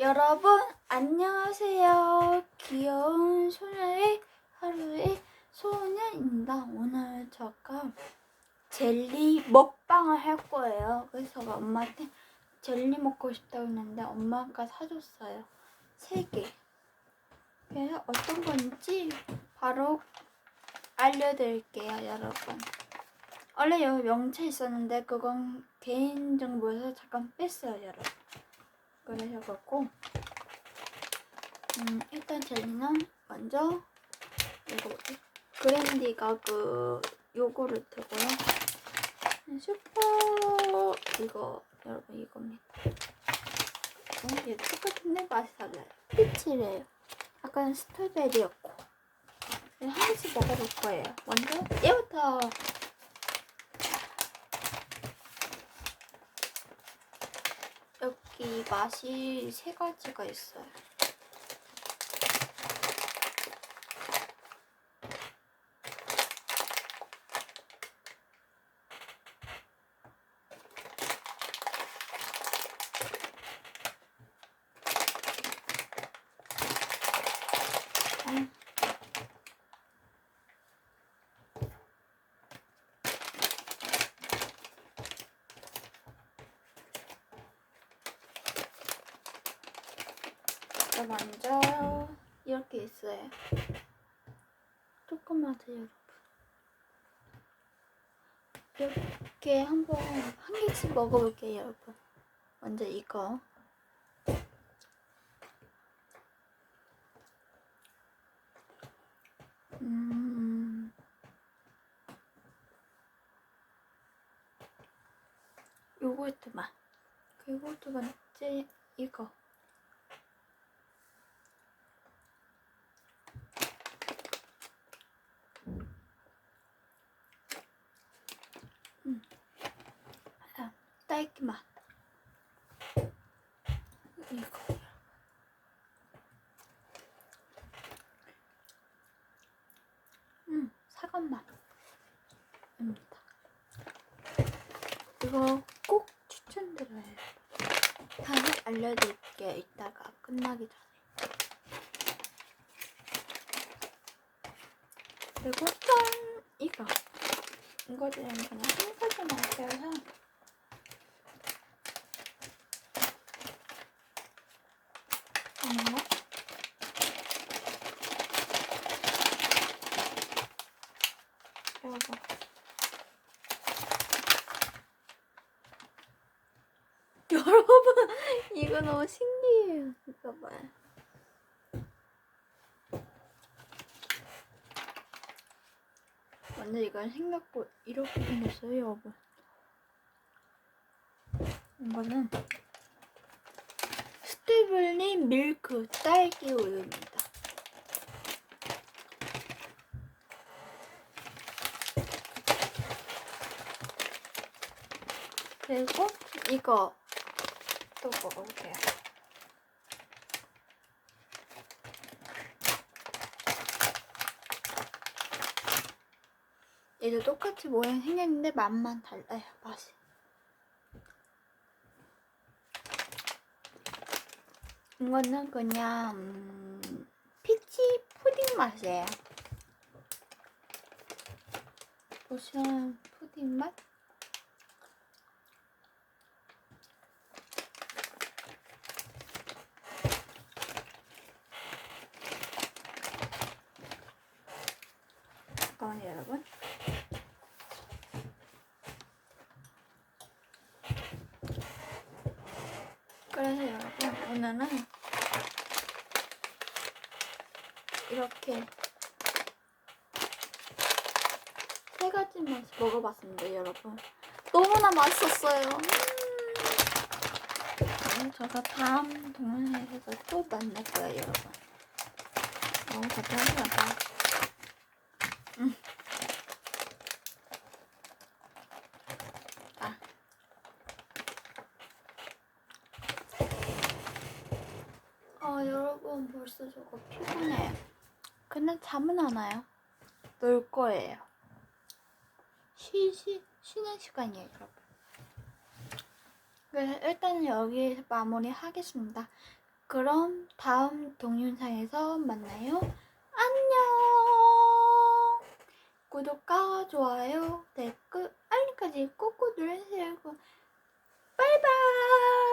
여러분 안녕하세요. 귀여운 소녀의 하루의 소녀입니다. 오늘 제가 젤리 먹방을 할 거예요. 그래서 엄마한테 젤리 먹고 싶다고 했는데 엄마가 사줬어요. 세 개. 그래서 어떤 건지 바로 알려드릴게요, 여러분. 원래 여기 명체 있었는데 그건 개인정보에서 잠깐 뺐어요, 여러분. 갖고 음, 일단 젤리는 먼저 이거 뭐지? 그랜디 가 그 요구르트고요. 슈퍼 이거 여러분 이겁니다. 어, 얘 똑같은데 맛이 달라요. 피치래요. 약간 스트로베리였고 네, 한 개씩 먹어볼 거예요. 먼저 얘부터 여기 맛이 세 가지가 있어요. 음. 자, 먼저 이렇게 있어요. 더 여러분. 이렇게 한번 한 개씩 먹어볼게요, 여러분. 먼저 이거. 음. 요거트 맛. 그리고 두 번째 이거. 아, 딸기 맛. 이거. 음, 사과 맛입니다. 이거 꼭 추천드려요. 다시 알려드릴게요. 이따가 끝나기 전에. 그리고 짠! 이거. 이거는 그냥 한 가지만 빼서 여러분 이거 너무 신기해요. 이거 봐요 완전 이건 생각보 이렇게 생겼어요 여러분. 이거는 스티블리 밀크 딸기 우유입니다. 그리고 이거 또 먹어볼게요 얘도 똑같이 모양 생겼는데 맛만 달라요 맛이. 이거는 그냥 음, 피치 푸딩 맛이에요. 보시면 푸딩 맛? 잠깐만요 여러분 그래서 오늘은 이렇게 세 가지 맛 먹어봤습니다 여러분 너무나 맛있었어요 음. 저가 다음 동영상에서 또 만날 거예요 여러분 너무 감사합니다 아. 여러분 벌써 저거 피곤해요. 근데 잠은 안 와요. 놀 거예요. 쉬, 쉬, 쉬는 시간이에요 여러분. 그래서 일단은 여기에서 마무리 하겠습니다. 그럼 다음 동영상에서 만나요. 안녕! 구독과 좋아요, 댓글, 알림까지 꾹꾹 눌러주세요. 바이바이!